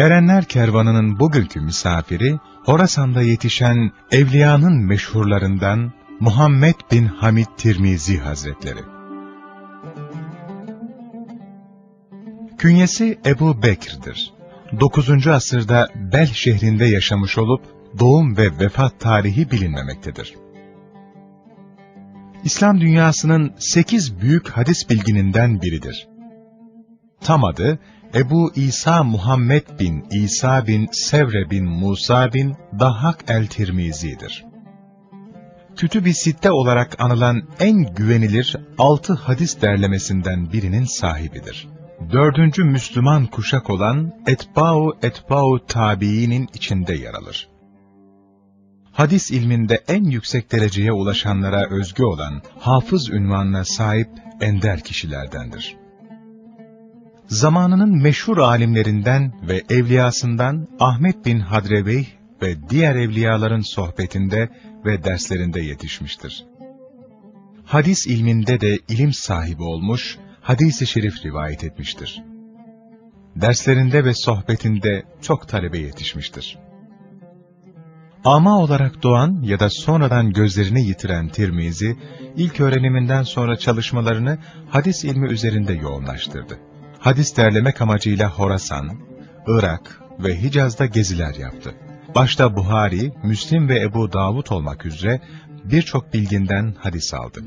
Erenler Kervanı'nın bugünkü misafiri, Horasan'da yetişen evliyanın meşhurlarından Muhammed bin Hamid Tirmizi Hazretleri. Künyesi Ebu Bekir'dir. 9. asırda Bel şehrinde yaşamış olup doğum ve vefat tarihi bilinmemektedir. İslam dünyasının 8 büyük hadis bilgininden biridir. Tam adı Ebu İsa Muhammed bin İsa bin Sevre bin Musa bin Dahhak el-Tirmizi'dir. Kütüb-i Sitte olarak anılan en güvenilir altı hadis derlemesinden birinin sahibidir. Dördüncü Müslüman kuşak olan Etba'u Etba'u Tabi'inin içinde yer alır. Hadis ilminde en yüksek dereceye ulaşanlara özgü olan hafız ünvanına sahip ender kişilerdendir zamanının meşhur alimlerinden ve evliyasından Ahmet bin Hadreveyh ve diğer evliyaların sohbetinde ve derslerinde yetişmiştir. Hadis ilminde de ilim sahibi olmuş, hadis-i şerif rivayet etmiştir. Derslerinde ve sohbetinde çok talebe yetişmiştir. Ama olarak doğan ya da sonradan gözlerini yitiren Tirmizi, ilk öğreniminden sonra çalışmalarını hadis ilmi üzerinde yoğunlaştırdı hadis derlemek amacıyla Horasan, Irak ve Hicaz'da geziler yaptı. Başta Buhari, Müslim ve Ebu Davud olmak üzere birçok bilginden hadis aldı.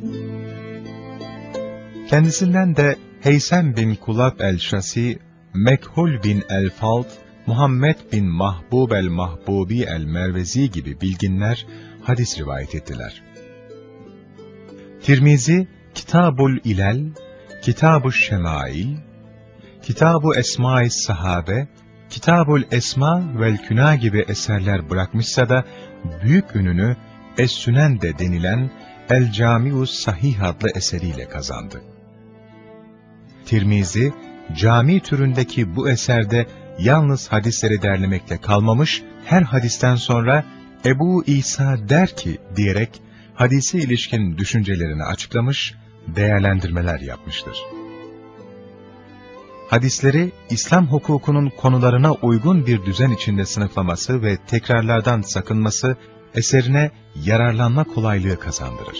Kendisinden de Heysem bin Kulab el-Şasi, Mekhul bin el-Falt, Muhammed bin Mahbub el-Mahbubi el-Mervezi gibi bilginler hadis rivayet ettiler. Tirmizi, Kitabul İlel, Kitab-ı Kitab-ı Esma-i Sahabe, Kitabul Esma vel Küna gibi eserler bırakmışsa da büyük ününü Es-Sünen de denilen El Camius Sahih adlı eseriyle kazandı. Tirmizi, cami türündeki bu eserde yalnız hadisleri derlemekle kalmamış, her hadisten sonra Ebu İsa der ki diyerek hadise ilişkin düşüncelerini açıklamış, değerlendirmeler yapmıştır hadisleri İslam hukukunun konularına uygun bir düzen içinde sınıflaması ve tekrarlardan sakınması eserine yararlanma kolaylığı kazandırır.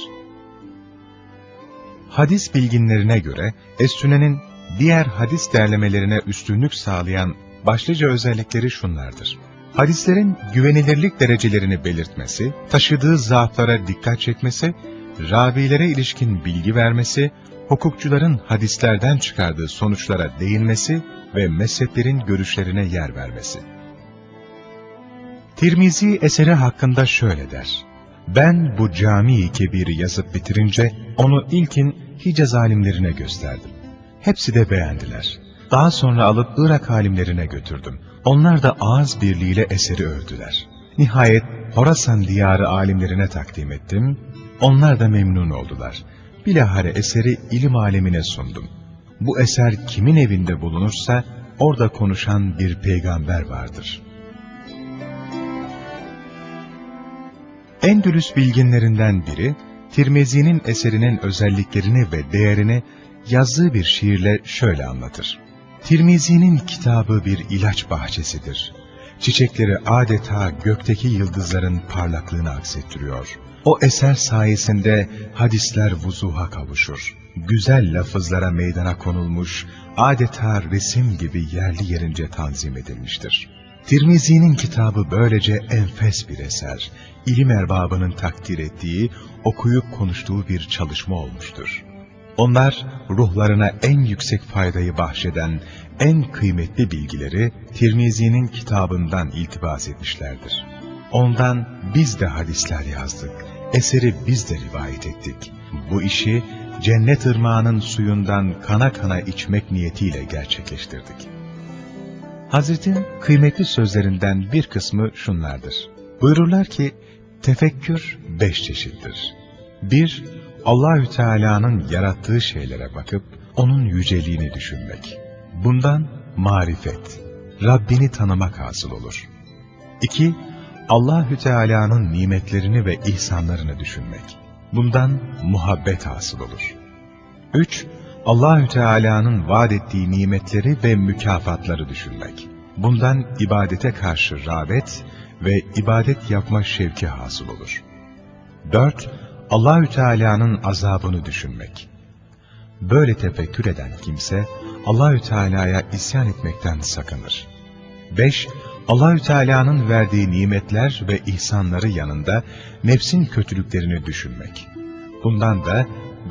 Hadis bilginlerine göre Es-Sünen'in diğer hadis derlemelerine üstünlük sağlayan başlıca özellikleri şunlardır. Hadislerin güvenilirlik derecelerini belirtmesi, taşıdığı zaaflara dikkat çekmesi, ravilere ilişkin bilgi vermesi, hukukçuların hadislerden çıkardığı sonuçlara değinmesi ve mezheplerin görüşlerine yer vermesi. Tirmizi eseri hakkında şöyle der. Ben bu cami-i kebiri yazıp bitirince onu ilkin Hicaz alimlerine gösterdim. Hepsi de beğendiler. Daha sonra alıp Irak alimlerine götürdüm. Onlar da ağız birliğiyle eseri övdüler. Nihayet Horasan diyarı alimlerine takdim ettim. Onlar da memnun oldular bilahare eseri ilim alemine sundum. Bu eser kimin evinde bulunursa orada konuşan bir peygamber vardır. Endülüs bilginlerinden biri, Tirmizi'nin eserinin özelliklerini ve değerini yazdığı bir şiirle şöyle anlatır. Tirmizi'nin kitabı bir ilaç bahçesidir. Çiçekleri adeta gökteki yıldızların parlaklığını aksettiriyor. O eser sayesinde hadisler vuzuha kavuşur. Güzel lafızlara meydana konulmuş, adeta resim gibi yerli yerince tanzim edilmiştir. Tirmizi'nin kitabı böylece enfes bir eser, ilim erbabının takdir ettiği, okuyup konuştuğu bir çalışma olmuştur. Onlar ruhlarına en yüksek faydayı bahşeden en kıymetli bilgileri Tirmizi'nin kitabından iltibas etmişlerdir. Ondan biz de hadisler yazdık eseri biz de rivayet ettik. Bu işi cennet ırmağının suyundan kana kana içmek niyetiyle gerçekleştirdik. Hazretin kıymetli sözlerinden bir kısmı şunlardır. Buyururlar ki, tefekkür beş çeşittir. Bir, Allahü Teala'nın yarattığı şeylere bakıp onun yüceliğini düşünmek. Bundan marifet, Rabbini tanımak hasıl olur. İki, Allahü Teala'nın nimetlerini ve ihsanlarını düşünmek. Bundan muhabbet hasıl olur. 3. Allahü Teala'nın vaat ettiği nimetleri ve mükafatları düşünmek. Bundan ibadete karşı rağbet ve ibadet yapma şevki hasıl olur. 4. Allahü Teala'nın azabını düşünmek. Böyle tefekkür eden kimse Allahü Teala'ya isyan etmekten sakınır. 5. Allahü Teala'nın verdiği nimetler ve ihsanları yanında nefsin kötülüklerini düşünmek. Bundan da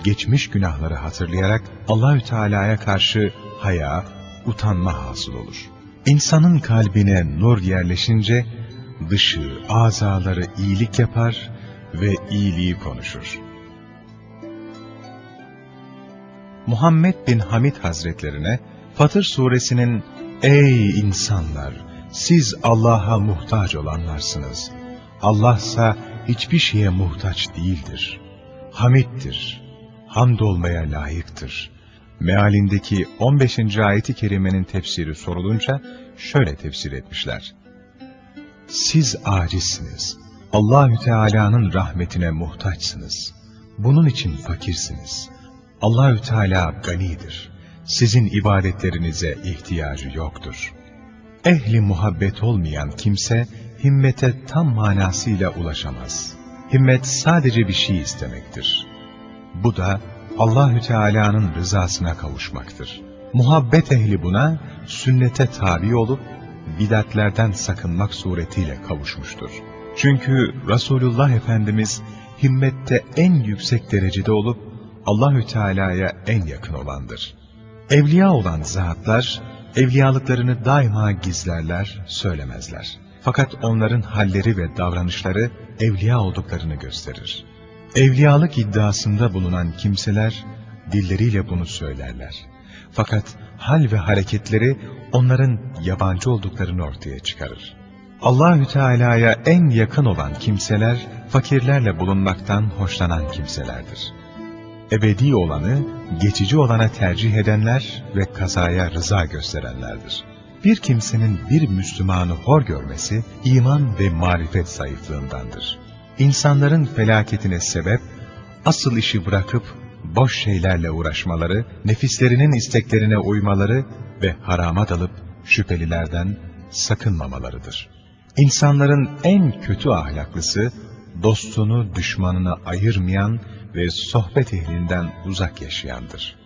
geçmiş günahları hatırlayarak Allahü Teala'ya karşı haya, utanma hasıl olur. İnsanın kalbine nur yerleşince dışı, azaları iyilik yapar ve iyiliği konuşur. Muhammed bin Hamid Hazretlerine Fatır suresinin Ey insanlar! Siz Allah'a muhtaç olanlarsınız. Allah'sa hiçbir şeye muhtaç değildir. Hamiddir. Hamd olmaya layıktır. Mealindeki 15. ayeti kerimenin tefsiri sorulunca şöyle tefsir etmişler. Siz acizsiniz. Allahü Teala'nın rahmetine muhtaçsınız. Bunun için fakirsiniz. Allahü Teala ganidir. Sizin ibadetlerinize ihtiyacı yoktur. Ehli muhabbet olmayan kimse himmete tam manasıyla ulaşamaz. Himmet sadece bir şey istemektir. Bu da Allahü Teala'nın rızasına kavuşmaktır. Muhabbet ehli buna sünnete tabi olup bidatlerden sakınmak suretiyle kavuşmuştur. Çünkü Resulullah Efendimiz himmette en yüksek derecede olup Allahü Teala'ya en yakın olandır. Evliya olan zatlar evliyalıklarını daima gizlerler, söylemezler. Fakat onların halleri ve davranışları evliya olduklarını gösterir. Evliyalık iddiasında bulunan kimseler dilleriyle bunu söylerler. Fakat hal ve hareketleri onların yabancı olduklarını ortaya çıkarır. Allahü Teala'ya en yakın olan kimseler fakirlerle bulunmaktan hoşlanan kimselerdir. Ebedi olanı geçici olana tercih edenler ve kazaya rıza gösterenlerdir. Bir kimsenin bir Müslümanı hor görmesi iman ve marifet zayıflığındandır. İnsanların felaketine sebep, asıl işi bırakıp boş şeylerle uğraşmaları, nefislerinin isteklerine uymaları ve harama dalıp şüphelilerden sakınmamalarıdır. İnsanların en kötü ahlaklısı, dostunu düşmanına ayırmayan ve sohbet ehlinden uzak yaşayandır.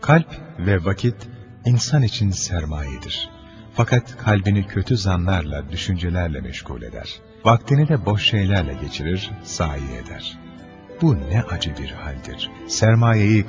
Kalp ve vakit insan için sermayedir. Fakat kalbini kötü zanlarla, düşüncelerle meşgul eder. Vaktini de boş şeylerle geçirir, zayi eder. Bu ne acı bir haldir. Sermayeyi